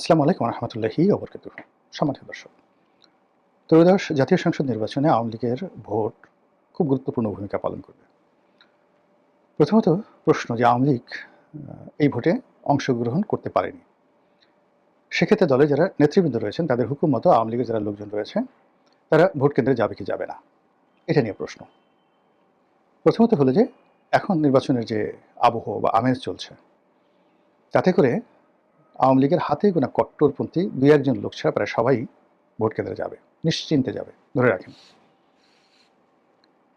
আসসালামু আলাইকুম রহমতুল্লাহি অবরকাত সম্মানিত দর্শক, ত্রয়োদশ জাতীয় সংসদ নির্বাচনে আওয়ামী লীগের ভোট খুব গুরুত্বপূর্ণ ভূমিকা পালন করবে। প্রথমত প্রশ্ন যে আওয়ামী লীগ এই ভোটে অংশগ্রহণ করতে পারেনি। সেক্ষেত্রে দলে যারা নেতৃবৃন্দ রয়েছেন, তাদের হুকুম মতো আওয়ামী লীগের যারা লোকজন রয়েছে, তারা ভোট কেন্দ্রে যাবে কি যাবে না? এটা নিয়ে প্রশ্ন। প্রথমত হলো যে, এখন নির্বাচনের যে আবহ বা আমেজ চলছে, তাতে করে আওয়ামী লীগের হাতে গোনা কট্টরপন্থী দুই একজন লোক ছাড়া প্রায় সবাই ভোট কেন্দ্রে যাবে, নিশ্চিন্তে যাবে। ধরে রাখেন।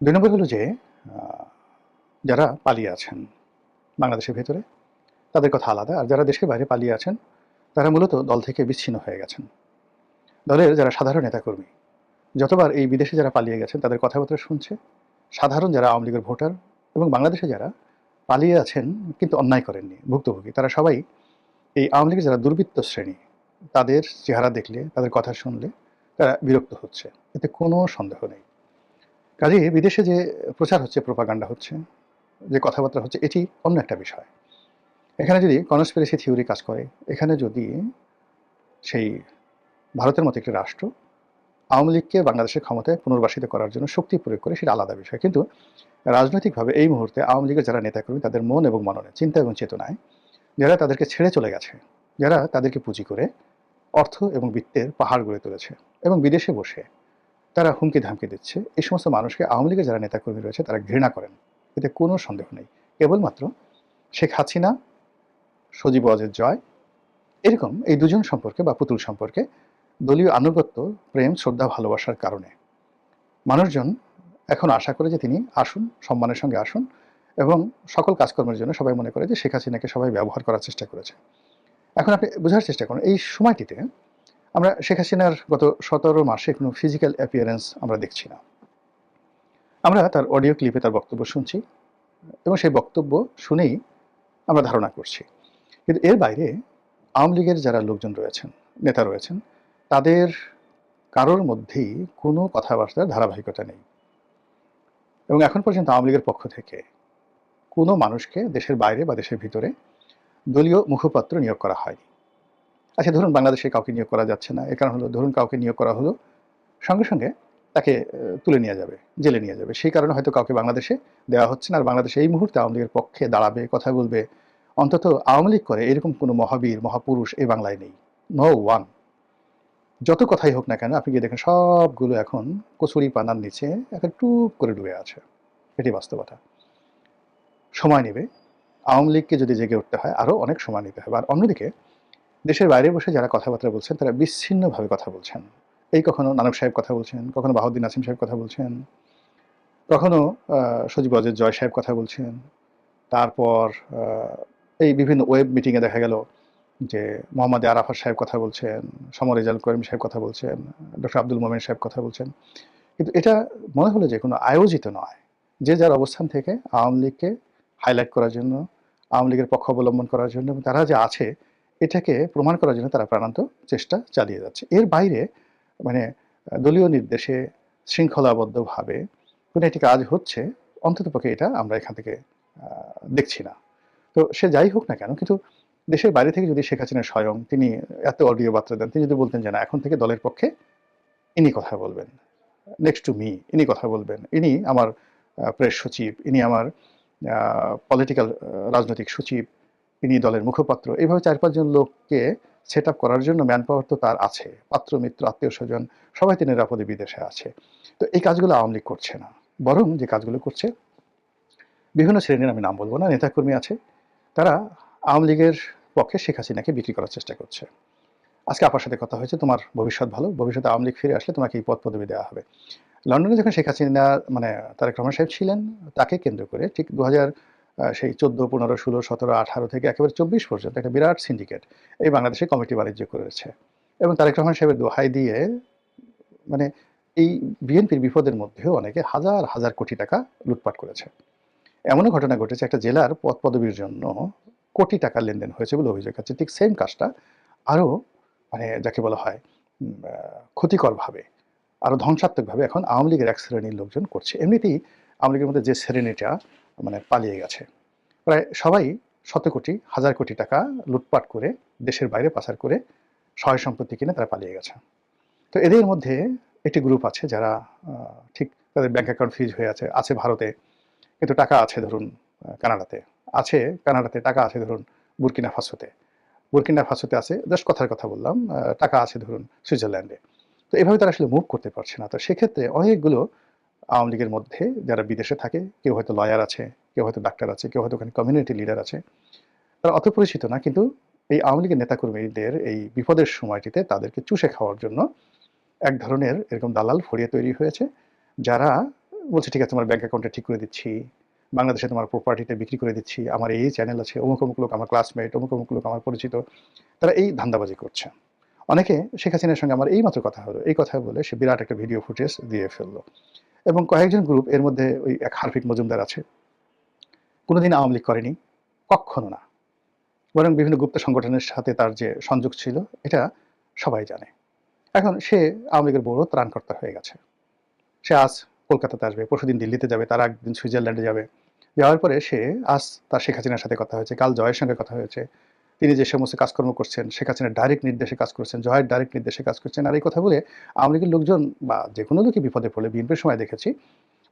দুই নম্বর হলো যে যারা পালিয়ে আছেন বাংলাদেশের ভেতরে, তাদের কথা আলাদা। আর যারা দেশের বাইরে পালিয়ে আছেন, তারা মূলত দল থেকে বিচ্ছিন্ন হয়ে গেছেন। দলের যারা সাধারণ নেতাকর্মী, যতবার এই বিদেশে যারা পালিয়ে গেছেন, তাদের কথাবার্তা শুনছে। সাধারণ যারা আওয়ামী লীগের ভোটার এবং বাংলাদেশে যারা পালিয়ে আছেন, কিন্তু অন্যায় করেননি, ভুক্তভোগী, তারা সবাই এই আওয়ামী লীগের যারা দুর্বৃত্ত শ্রেণি, তাদের চেহারা দেখলে, তাদের কথা শুনলে তারা বিরক্ত হচ্ছে। এতে কোনো সন্দেহ নেই। কাজে বিদেশে যে প্রচার হচ্ছে, প্রোপাগান্ডা হচ্ছে, যে কথাবার্তা হচ্ছে, এটি অন্য একটা বিষয়। এখানে যদি কনস্পিরেসি থিওরি কাজ করে, এখানে যদি সেই ভারতের মতো একটি রাষ্ট্র আওয়ামী লীগকে বাংলাদেশের ক্ষমতায় পুনর্বাসিত করার জন্য শক্তি প্রয়োগ করে, সেটা আলাদা বিষয়। কিন্তু রাজনৈতিকভাবে এই মুহূর্তে আওয়ামী লীগের যারা নেতাকর্মী, তাদের মন এবং মননে, চিন্তা এবং চেতনায় যারা তাদেরকে ছেড়ে চলে গেছে, যারা তাদেরকে পুঁজি করে অর্থ এবং বিত্তের পাহাড় গড়ে তুলেছে এবং বিদেশে বসে তারা হুমকি ধামকি দিচ্ছে, এই সমস্ত মানুষকে আওয়ামী লীগের যারা নেতাকর্মী রয়েছে তারা ঘৃণা করেন। এতে কোনো সন্দেহ নেই। কেবলমাত্র শেখ হাসিনা, সজীব অজের জয়, এরকম এই দুজন সম্পর্কে বা পুতুল সম্পর্কে দলীয় আনুগত্য, প্রেম, শ্রদ্ধা, ভালোবাসার কারণে। মানুষজন এখন আশা করে যে তিনি আসুন, সম্মানের সঙ্গে আসুন এবং সকল কাজকর্মের জন্য সবাই মনে করে যে শেখ হাসিনাকে সবাই ব্যবহার করার চেষ্টা করেছে। এখন আপনি বোঝার চেষ্টা করুন, এই সময়টিতে আমরা শেখ হাসিনার গত সতেরো মাসে কোনো ফিজিক্যাল অ্যাপিয়ারেন্স আমরা দেখছি না। আমরা তার অডিও ক্লিপে তার বক্তব্য শুনছি এবং সেই বক্তব্য শুনেই আমরা ধারণা করছি। কিন্তু এর বাইরে আওয়ামী লীগের যারা লোকজন রয়েছেন, নেতা রয়েছেন, তাদের কারোর মধ্যেই কোনো কথাবার্তার ধারাবাহিকতা নেই। এবং এখন পর্যন্ত আওয়ামী লীগের পক্ষ থেকে কোনো মানুষকে দেশের বাইরে বা দেশের ভিতরে দলীয় মুখপাত্র নিয়োগ করা হয়নি। আচ্ছা ধরুন বাংলাদেশে কাউকে নিয়োগ করা যাচ্ছে না। এ কারণ হলো, ধরুন কাউকে নিয়োগ করা হলো, সঙ্গে সঙ্গে তাকে তুলে নিয়ে যাবে, জেলে নিয়ে যাবে। সেই কারণে হয়তো কাউকে বাংলাদেশে দেওয়া হচ্ছে না। আর বাংলাদেশে এই মুহূর্তে আওয়ামী লীগের পক্ষে দাঁড়াবে, কথা বলবে, অন্তত আওয়ামী লীগ করে এরকম কোনো মহাবীর, মহাপুরুষ এই বাংলায় নেই। নো ওয়ান যত কথাই হোক না কেন, আপনি গিয়ে দেখেন সবগুলো এখন কচুরি পানার নিচে একটা টুপ করে ডুবে আছে। এটি বাস্তবতা। সময় নেবে। আওয়ামী লীগকে যদি জেগে উঠতে হয় আরও অনেক সময় নিতে হবে। আর অন্যদিকে, দেশের বাইরে বসে যারা কথাবার্তা বলছেন, তারা বিচ্ছিন্নভাবে কথা বলছেন। এই কখনো নানক সাহেব কথা বলছেন, কখনো বাহুদ্দিন আসিম সাহেব কথা বলছেন, কখনো সজীব অজয় জয় সাহেব কথা বলছেন। তারপর এই বিভিন্ন ওয়েব মিটিংয়ে দেখা গেল যে মোহাম্মদ আরাফাত সাহেব কথা বলছেন, সমর রেজাল করিম সাহেব কথা বলছেন, ডক্টর আব্দুল মোমেন সাহেব কথা বলছেন। কিন্তু এটা মনে হলো যে কোনো আয়োজিত নয়। যে যার অবস্থান থেকে আওয়ামী লীগকে হাইলাইট করার জন্য, আওয়ামী লীগের পক্ষ অবলম্বন করার জন্য এবং তারা যে আছে, এটাকে প্রমাণ করার জন্য তারা প্রাণান্ত চেষ্টা চালিয়ে যাচ্ছে। এর বাইরে মানে দলীয় নির্দেশে শৃঙ্খলাবদ্ধভাবে কোনো একটি কাজ হচ্ছে অন্ততপক্ষে এটা আমরা এখান থেকে দেখছি না। তো সে যাই হোক না কেন, কিন্তু দেশের বাইরে থেকে যদি শেখ হাসিনা স্বয়ং তিনি এত অডিও বার্তা দেন, তিনি যদি বলতেন যে না, এখন থেকে দলের পক্ষে ইনি কথা বলবেন নেক্সট টু মি ইনি কথা বলবেন, ইনি আমার প্রেস সচিব, ইনি আমার পলিটিক্যাল রাজনৈতিক সচিব, তিনি দলের মুখপাত্র। এইভাবে চার পাঁচজন লোককে সেট আপ করার জন্য ম্যান পাওয়ার তো তার আছে। পাত্র, মিত্র, আত্মীয় স্বজন, সবাই তিনি নিরাপদে বিদেশে আছে। তো এই কাজগুলো আওয়ামী লীগ করছে না। বরং যে কাজগুলো করছে, বিভিন্ন শ্রেণির আমি নাম বলব না, নেতাকর্মী আছে, তারা আওয়ামী লীগের পক্ষে শেখ হাসিনাকে বিক্রি করার চেষ্টা করছে। আজকে আপনার সাথে কথা হয়েছে, তোমার ভবিষ্যৎ ভালো, ভবিষ্যতে আওয়ামী লীগ ফিরে আসলে তোমাকে এই পদ পদবি দেওয়া হবে। লন্ডনে যখন শেখ হাসিনা মানে তারেক রহমান সাহেব ছিলেন, তাকে কেন্দ্র করে ঠিক দু হাজার সেই চোদ্দ, পনেরো, ষোলো, সতেরো, আঠারো থেকে একেবারে চব্বিশ পর্যন্ত একটা বিরাট সিন্ডিকেট এই বাংলাদেশে কমিটি বাণিজ্য করেছে। এবং তারেক রহমান সাহেবের দোহাই দিয়ে মানে এই বিএনপির বিপদের মধ্যেও অনেকে হাজার হাজার কোটি টাকা লুটপাট করেছে। এমনও ঘটনা ঘটেছে, একটা জেলার পদ পদবীর জন্য কোটি টাকা লেনদেন হয়েছে বলে অভিযোগ আছে। ঠিক সেম কাজটা আরও মানে যাকে বলা হয় ক্ষতিকরভাবে আরও ধ্বংসাত্মকভাবে এখন আওয়ামী লীগের এক শ্রেণির লোকজন করছে। এমনিতেই আওয়ামী লীগের মধ্যে যে শ্রেণীটা মানে পালিয়ে গেছে, প্রায় সবাই শত কোটি, হাজার কোটি টাকা লুটপাট করে দেশের বাইরে পাচার করে সহায় সম্পত্তি কিনে তারা পালিয়ে গেছে। তো এদের মধ্যে একটি গ্রুপ আছে যারা ঠিক তাদের ব্যাংক অ্যাকাউন্ট ফ্রিজ হয়ে আছে আছে ভারতে, কিন্তু টাকা আছে ধরুন কানাডাতে, আছে কানাডাতে, টাকা আছে ধরুন বুরকিনা ফাসোতে। বুরকিনা ফাসোতে আছে, জাস্ট কথার কথা বললাম টাকা আছে ধরুন সুইজারল্যান্ডে। তো এভাবে তারা আসলে মুভ করতে পারছে না। তো সেক্ষেত্রে অনেকগুলো আওয়ামী লীগের মধ্যে যারা বিদেশে থাকে, কেউ হয়তো লয়ার আছে, কেউ হয়তো ডাক্তার আছে, কেউ হয়তো ওখানে কমিউনিটি লিডার আছে, তারা অত পরিচিত না। কিন্তু এই আওয়ামী লীগের নেতাকর্মীদের এই বিপদের সময়টিতে তাদেরকে চুষে খাওয়ার জন্য এক ধরনের এরকম দালাল ফড়িয়ে তৈরি হয়েছে, যারা বলছে, ঠিক আছে, তোমার ব্যাংক অ্যাকাউন্টে ঠিক করে দিচ্ছি, বাংলাদেশে তোমার প্রপার্টিতে বিক্রি করে দিচ্ছি, আমার এই চ্যানেল আছে, অমুক অমুক লোক আমার ক্লাসমেট অমুক অমুক লোক আমার পরিচিত। তারা এই ধান্দাবাজি করছে। অনেকে শেখ হাসিনার সঙ্গে আমার এই মাত্র কথা হলো। এই কথা বলে সে বিরাট একটা ভিডিও ফুটেজ দিয়ে ফেলল। এবং কয়েকজন গ্রুপ এর মধ্যে ওই এক হারফিক মজুমদার আছে। কোনোদিন আওয়ামী লীগ করেনি, কখনো না। বরং বিভিন্ন গুপ্ত সংগঠনের সাথে তার যে সংযোগ ছিল, এটা সবাই জানে। এখন সে আওয়ামী লীগের বড় ত্রাণকর্তা হয়ে গেছে। সে আজ কলকাতাতে আসবে, পরশুদিন দিল্লিতে যাবে, তার একদিন সুইজারল্যান্ডে যাবে। যাওয়ার পরে সে আজ তার শেখ হাসিনার সাথে কথা হয়েছে, কাল জয়ের সঙ্গে কথা হয়েছে। তিনি যে সমস্ত কাজকর্ম করছেন, শেখ হাসিনার ডাইরেক্ট নির্দেশে কাজ করছেন জয়ের ডাইরেক্ট নির্দেশে কাজ করছেন, আর এই কথা বলে আওয়ামী লোকজন বা যে কোনো লোকই বিপদে পড়লে, বিএনপির সময় দেখেছি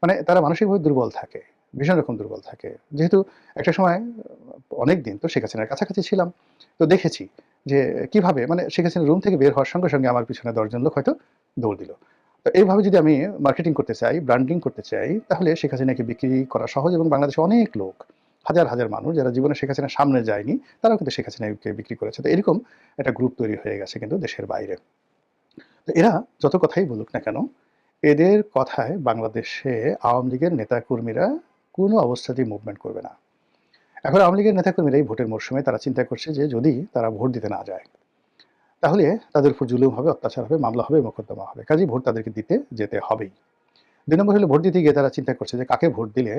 মানে তারা মানসিকভাবে দুর্বল থাকে, ভীষণ রকম দুর্বল থাকে। যেহেতু একটা সময় অনেক দিন তো শেখ হাসিনার কাছাকাছি ছিলাম, তো দেখেছি যে কীভাবে মানে শেখ হাসিনা রুম থেকে বের হওয়ার সঙ্গে সঙ্গে আমার পিছনে দশজন লোক হয়তো দৌড় দিল। তো এইভাবে যদি আমি মার্কেটিং করতে চাই ব্র্যান্ডিং করতে চাই, তাহলে শেখ হাসিনাকে বিক্রি করা সহজ এবং বাংলাদেশে অনেক লোক হাজার হাজার মানুষ যারা জীবনে শেখ হাসিনার সামনে যায়নি, তারাও কিন্তু শেখ হাসিনাকে বিক্রি করেছে। তো এরকম একটা গ্রুপ তৈরি হয়ে গেছে কিন্তু দেশের বাইরে। তো এরা যত কথাই বলুক না কেন, এদের কথায় বাংলাদেশে আওয়ামী লীগের নেতাকর্মীরা কোনো অবস্থাতেই মুভমেন্ট করবে না। এখন আওয়ামী লীগের নেতাকর্মীরা এই ভোটের মরশুমে তারা চিন্তা করছে যে যদি তারা ভোট দিতে না যায়, তাহলে তাদের উপর জুলুম হবে, অত্যাচার হবে, মামলা হবে, মোকদ্দমা হবে। কাজেই ভোট তাদেরকে দিতে যেতে হবেই। দুই নম্বর হলো ভোট দিতে গিয়ে তারা চিন্তা করছে যে কাকে ভোট দিলে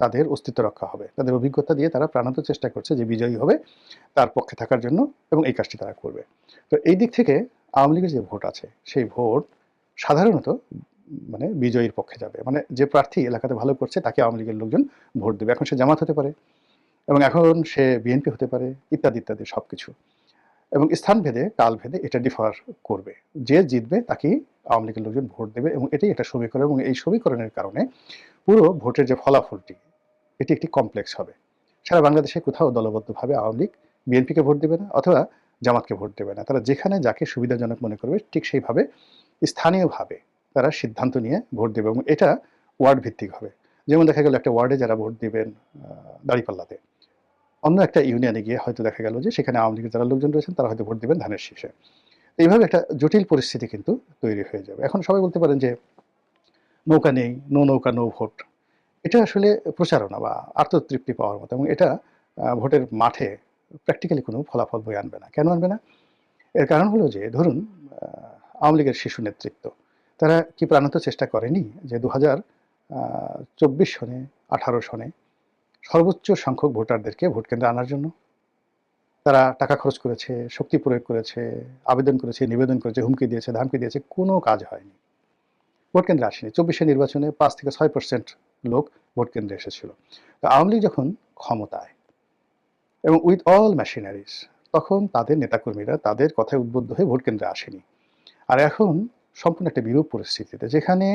তাদের অস্তিত্ব রক্ষা হবে। তাদের অভিজ্ঞতা দিয়ে তারা প্রাণান্ত চেষ্টা করছে যে বিজয়ী হবে তার পক্ষে থাকার জন্য এবং এই কাজটি তারা করবে। তো এই দিক থেকে আওয়ামী লীগের যে ভোট আছে, সেই ভোট সাধারণত মানে বিজয়ীর পক্ষে যাবে। মানে যে প্রার্থী এলাকাতে ভালো করছে, তাকে আওয়ামী লীগের লোকজন ভোট দেবে। এখন সে জামাত হতে পারে এবং এখন সে বিএনপি হতে পারে, ইত্যাদি ইত্যাদি সব কিছু এবং স্থান ভেদে, কাল ভেদে এটা ডিফার করবে। যে জিতবে তাকেই আওয়ামী লীগের লোকজন ভোট দেবে এবং এটাই একটা সমীকরণ এবং এই সমীকরণের কারণে পুরো ভোটের যে ফলাফলটি, এটি একটি কমপ্লেক্স হবে। সারা বাংলাদেশে কোথাও দলবদ্ধভাবে আওয়ামী লীগ বিএনপিকে ভোট দেবে না অথবা জামাতকে ভোট দেবে না। তারা যেখানে যাকে সুবিধাজনক মনে করবে, ঠিক সেইভাবে স্থানীয়ভাবে তারা সিদ্ধান্ত নিয়ে ভোট দেবে এবং এটা ওয়ার্ড ভিত্তিক হবে। যেমন দেখা গেল একটা ওয়ার্ডে যারা ভোট দেবেন দাঁড়িপাল্লাতে। অন্য একটা ইউনিয়নে গিয়ে হয়তো দেখা গেল যে সেখানে আওয়ামী লীগের যারা লোকজন রয়েছেন, তারা হয়তো ভোট দেবেন ধানের শীষে। এইভাবে একটা জটিল পরিস্থিতি কিন্তু তৈরি হয়ে যাবে। এখন সবাই বলতে পারেন যে নৌকা নেই, নো নৌকা, নো ভোট। এটা আসলে প্রচারণা বা আত্মতৃপ্তি পাওয়ার মতো এবং এটা ভোটের মাঠে প্র্যাকটিক্যালি কোনো ফলাফল বয়ে আনবে না। কেন আনবে না? এর কারণ হলো যে, ধরুন আওয়ামী লীগের শিশু নেতৃত্ব, তারা কি প্রাণান্ত চেষ্টা করেনি যে দু হাজার চব্বিশ সনে, আঠারো সনে সর্বোচ্চ সংখ্যক ভোটারদেরকে ভোট কেন্দ্রে আনার জন্য। তারা টাকা খরচ করেছে, শক্তি প্রয়োগ করেছে, আবেদন করেছে, নিবেদন করেছে, হুমকি দিয়েছে, ধামকি দিয়েছে, কোনো কাজ হয়নি। ভোট কেন্দ্রে আসেনি। চব্বিশে নির্বাচনে পাঁচ থেকে ছয় পার্সেন্ট লোক ভোট কেন্দ্রে এসেছিল। তো আওয়ামী লীগ যখন ক্ষমতায় এবং উইথ অল মেশিনারিজ তখন তাদের নেতাকর্মীরা তাদের কথায় উদ্বুদ্ধ হয়ে ভোট কেন্দ্রে আসেনি। আর এখন সম্পূর্ণ একটা বিরূপ পরিস্থিতিতে, যেখানে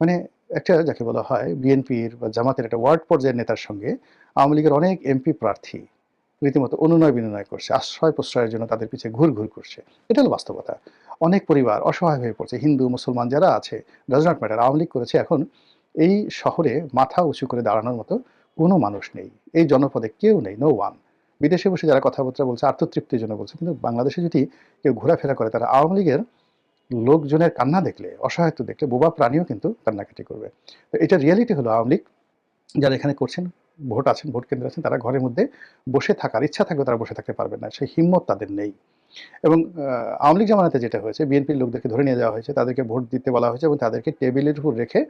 মানে একটা যাকে বলা হয় বিএনপির বা জামাতের একটা ওয়ার্ড পর্যায়ের নেতার সঙ্গে আওয়ামী লীগের অনেক এমপি প্রার্থী রীতিমতো অনুনয় বিনয় করছে, আশ্রয় প্রশ্রয়ের জন্য তাদের পিছিয়ে ঘুর ঘুর করছে। এটা হলো বাস্তবতা। অনেক পরিবার অসহায় হয়ে পড়ছে। হিন্দু, মুসলমান যারা আছে does not matter Awami League করেছে এখন এই শহরে মাথা উঁচু করে দাঁড়ানোর মতো কোনো মানুষ নেই। এই জনপদে কেউ নেই নো ওয়ান বিদেশে বসে যারা কথাবার্তা বলছে, আত্মতৃপ্তির জন্য বলছে, কিন্তু বাংলাদেশে যদি কেউ ঘোরাফেরা করে, তারা আওয়ামী লীগের লোকজনের কান্না দেখলে, অসহায়ত্ব দেখলে বোবা প্রাণীও কিন্তু কান্নাকাটি করবে। তো এটা রিয়ালিটি হলো আওয়ামী লীগ। যারা এখানে করছেন, ভোট আছেন, ভোট কেন্দ্রে আছেন, তারা ঘরের মধ্যে বসে থাকার, ইচ্ছা থাকলে তারা বসে থাকতে পারবেন না। সেই হিম্মত তাদের নেই। এবং আওয়ামী লীগ জামানাতে যেটা হয়েছে, বিএনপির লোকদেরকে ধরে নিয়ে যাওয়া হয়েছে, তাদেরকে ভোট দিতে বলা হয়েছে এবং তাদেরকে টেবিলের উপর রেখে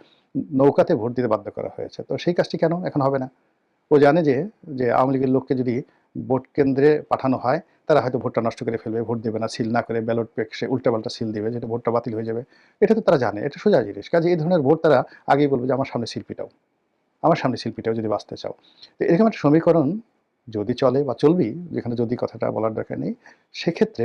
নৌকাতে ভোট দিতে বাধ্য করা হয়েছে। তো সেই কাজটি কেন এখন হবে না? ও জানে যে যে আওয়ামী লীগের লোককে যদি ভোট কেন্দ্রে পাঠানো হয় তারা হয়তো ভোটটা নষ্ট করে ফেলবে, ভোট দেবে না, সিল না করে ব্যালট পেক্সে উল্টাপাল্টা সিল দেবে, যেটা ভোটটা বাতিল হয়ে যাবে। এটা তো তারা জানে, এটা সোজা জিনিস। কাজে এই ধরনের ভোট তারা আগেই বলবে যে, আমার সামনে শিল্পীটাও আমার সামনে শিল্পীটাও যদি বাঁচতে চাও। তো এরকম একটা সমীকরণ যদি চলে বা চলবি যেখানে যদি কথাটা বলার দরকার নেই, সেক্ষেত্রে